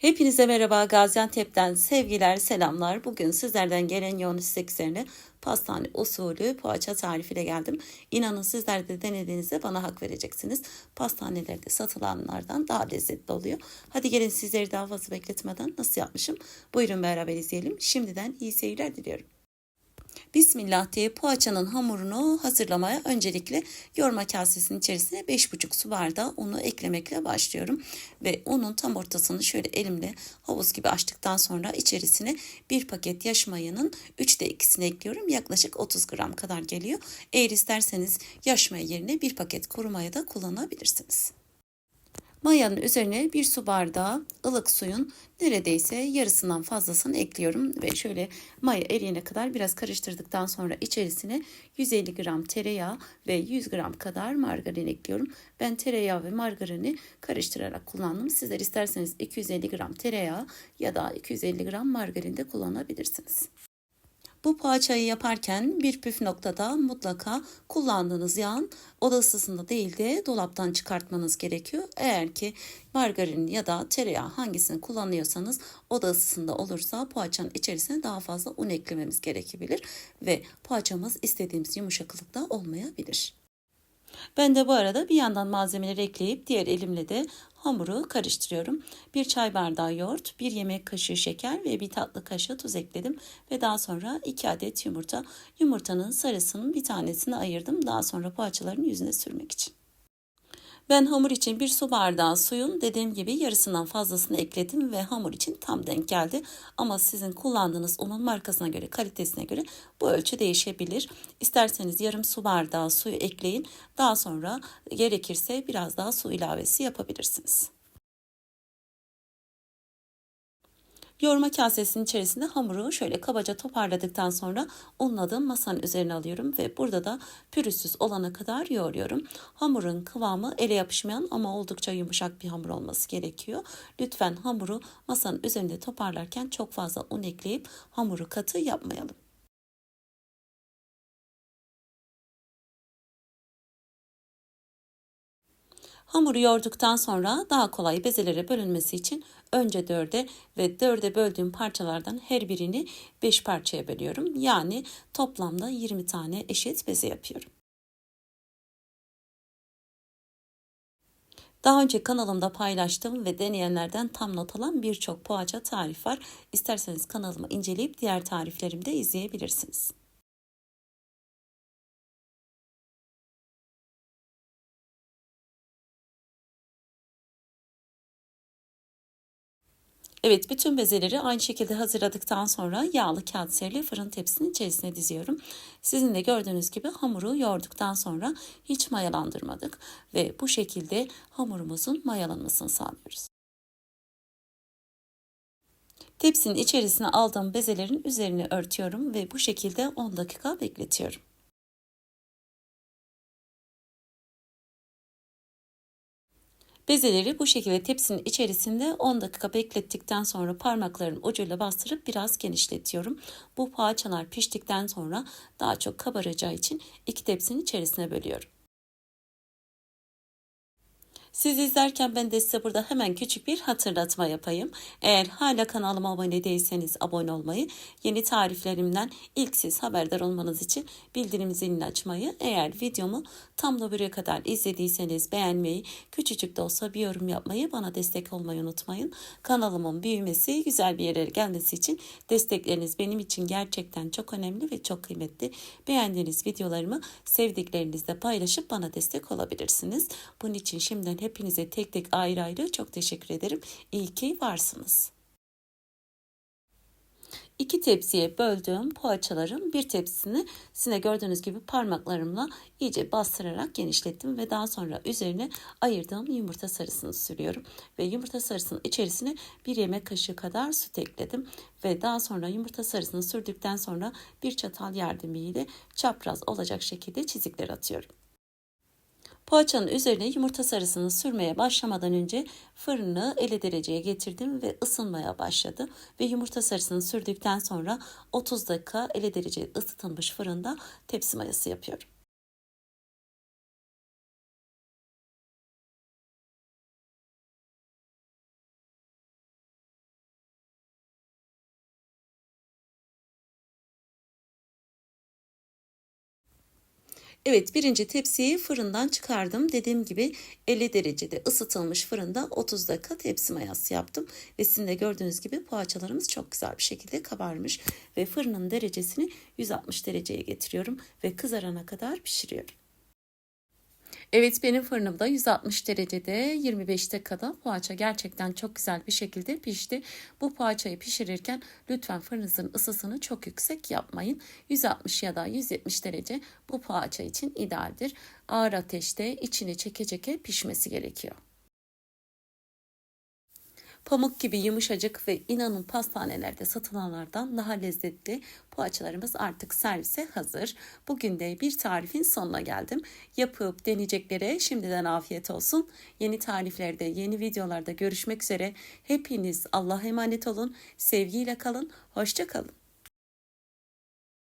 Hepinize merhaba Gaziantep'ten sevgiler selamlar. Bugün sizlerden gelen yoğun istek üzerine pastane usulü poğaça tarifiyle geldim. İnanın sizler de denediğinizde bana hak vereceksiniz. Pastanelerde satılanlardan daha lezzetli oluyor. Hadi gelin sizleri daha fazla bekletmeden nasıl yapmışım? Buyurun beraber izleyelim. Şimdiden iyi seyirler diliyorum. Bismillah diye poğaçanın hamurunu hazırlamaya öncelikle yoğurma kasesinin içerisine 5,5 su bardağı unu eklemekle başlıyorum. Ve unun tam ortasını şöyle elimle havuz gibi açtıktan sonra içerisine bir paket yaş mayanın 3'te 2'sini ekliyorum. Yaklaşık 30 gram kadar geliyor. Eğer isterseniz yaş maya yerine bir paket kuru maya da kullanabilirsiniz. Mayanın üzerine bir su bardağı ılık suyun neredeyse yarısından fazlasını ekliyorum ve şöyle maya eriyene kadar biraz karıştırdıktan sonra içerisine 150 gram tereyağı ve 100 gram kadar margarin ekliyorum. Ben tereyağı ve margarini karıştırarak kullandım. Sizler isterseniz 250 gram tereyağı ya da 250 gram margarin de kullanabilirsiniz. Bu poğaçayı yaparken bir püf noktada mutlaka kullandığınız yağın oda ısısında değil de dolaptan çıkartmanız gerekiyor. Eğer ki margarin ya da tereyağı hangisini kullanıyorsanız oda ısısında olursa poğaçanın içerisine daha fazla un eklememiz gerekebilir ve poğaçamız istediğimiz yumuşaklıkta olmayabilir. Ben de bu arada bir yandan malzemeleri ekleyip diğer elimle de hamuru karıştırıyorum. Bir çay bardağı yoğurt, bir yemek kaşığı şeker ve bir tatlı kaşığı tuz ekledim. Ve daha sonra iki adet yumurta. Yumurtanın sarısının bir tanesini ayırdım. Daha sonra poğaçaların yüzüne sürmek için. Ben hamur için bir su bardağı suyun dediğim gibi yarısından fazlasını ekledim ve hamur için tam denk geldi. Ama sizin kullandığınız unun markasına göre, kalitesine göre bu ölçü değişebilir. İsterseniz yarım su bardağı suyu ekleyin. Daha sonra gerekirse biraz daha su ilavesi yapabilirsiniz. Yoğurma kasesinin içerisinde hamuru şöyle kabaca toparladıktan sonra unladığım masanın üzerine alıyorum ve burada da pürüzsüz olana kadar yoğuruyorum. Hamurun kıvamı ele yapışmayan ama oldukça yumuşak bir hamur olması gerekiyor. Lütfen hamuru masanın üzerinde toparlarken çok fazla un ekleyip hamuru katı yapmayalım. Hamuru yoğurduktan sonra daha kolay bezelere bölünmesi için önce dörde ve dörde böldüğüm parçalardan her birini beş parçaya bölüyorum. Yani toplamda 20 tane eşit beze yapıyorum. Daha önce kanalımda paylaştığım ve deneyenlerden tam not alan birçok poğaça tarif var. İsterseniz kanalımı inceleyip diğer tariflerimi de izleyebilirsiniz. Evet bütün bezeleri aynı şekilde hazırladıktan sonra yağlı kağıt serili fırın tepsinin içerisine diziyorum. Sizin de gördüğünüz gibi hamuru yoğurduktan sonra hiç mayalandırmadık ve bu şekilde hamurumuzun mayalanmasını sağlıyoruz. Tepsinin içerisine aldığım bezelerin üzerine örtüyorum ve bu şekilde 10 dakika bekletiyorum. Bezeleri bu şekilde tepsinin içerisinde 10 dakika beklettikten sonra parmaklarım ucuyla bastırıp biraz genişletiyorum. Bu poğaçalar piştikten sonra daha çok kabaracağı için iki tepsinin içerisine bölüyorum. Siz izlerken ben de size burada hemen küçük bir hatırlatma yapayım. Eğer hala kanalıma abone değilseniz abone olmayı, yeni tariflerimden ilk siz haberdar olmanız için bildirim zilini açmayı, eğer videomu tam da buraya kadar izlediyseniz beğenmeyi, küçücük de olsa bir yorum yapmayı, bana destek olmayı unutmayın. Kanalımın büyümesi, güzel bir yere gelmesi için destekleriniz benim için gerçekten çok önemli ve çok kıymetli. Beğendiğiniz videolarımı sevdiklerinizle paylaşıp bana destek olabilirsiniz. Bunun için şimdiden hepinize tek tek ayrı ayrı çok teşekkür ederim. İyi ki varsınız. İki tepsiye böldüğüm poğaçaların bir tepsisini size gördüğünüz gibi parmaklarımla iyice bastırarak genişlettim ve daha sonra üzerine ayırdığım yumurta sarısını sürüyorum ve yumurta sarısının içerisine bir yemek kaşığı kadar süt ekledim ve daha sonra yumurta sarısını sürdükten sonra bir çatal yardımıyla çapraz olacak şekilde çizikler atıyorum. Poğaçanın üzerine yumurta sarısını sürmeye başlamadan önce fırını 50 dereceye getirdim ve ısınmaya başladı. Ve yumurta sarısını sürdükten sonra 30 dakika 50 derece ısıtılmış fırında tepsi mayası yapıyorum. Evet birinci tepsiyi fırından çıkardım. Dediğim gibi 50 derecede ısıtılmış fırında 30 dakika tepsi mayası yaptım. Ve sizin de gördüğünüz gibi poğaçalarımız çok güzel bir şekilde kabarmış. Ve fırının derecesini 160 dereceye getiriyorum ve kızarana kadar pişiriyorum. Evet benim fırınımda 160 derecede 25 dakikada poğaça gerçekten çok güzel bir şekilde pişti. Bu poğaçayı pişirirken lütfen fırınızın ısısını çok yüksek yapmayın. 160 ya da 170 derece bu poğaça için idealdir. Ağır ateşte içini çeke çeke pişmesi gerekiyor. Pamuk gibi yumuşacık ve inanın pastanelerde satılanlardan daha lezzetli poğaçalarımız artık servise hazır. Bugün de bir tarifin sonuna geldim. Yapıp deneyeceklere şimdiden afiyet olsun. Yeni tariflerde, yeni videolarda görüşmek üzere. Hepiniz Allah'a emanet olun. Sevgiyle kalın. Hoşça kalın.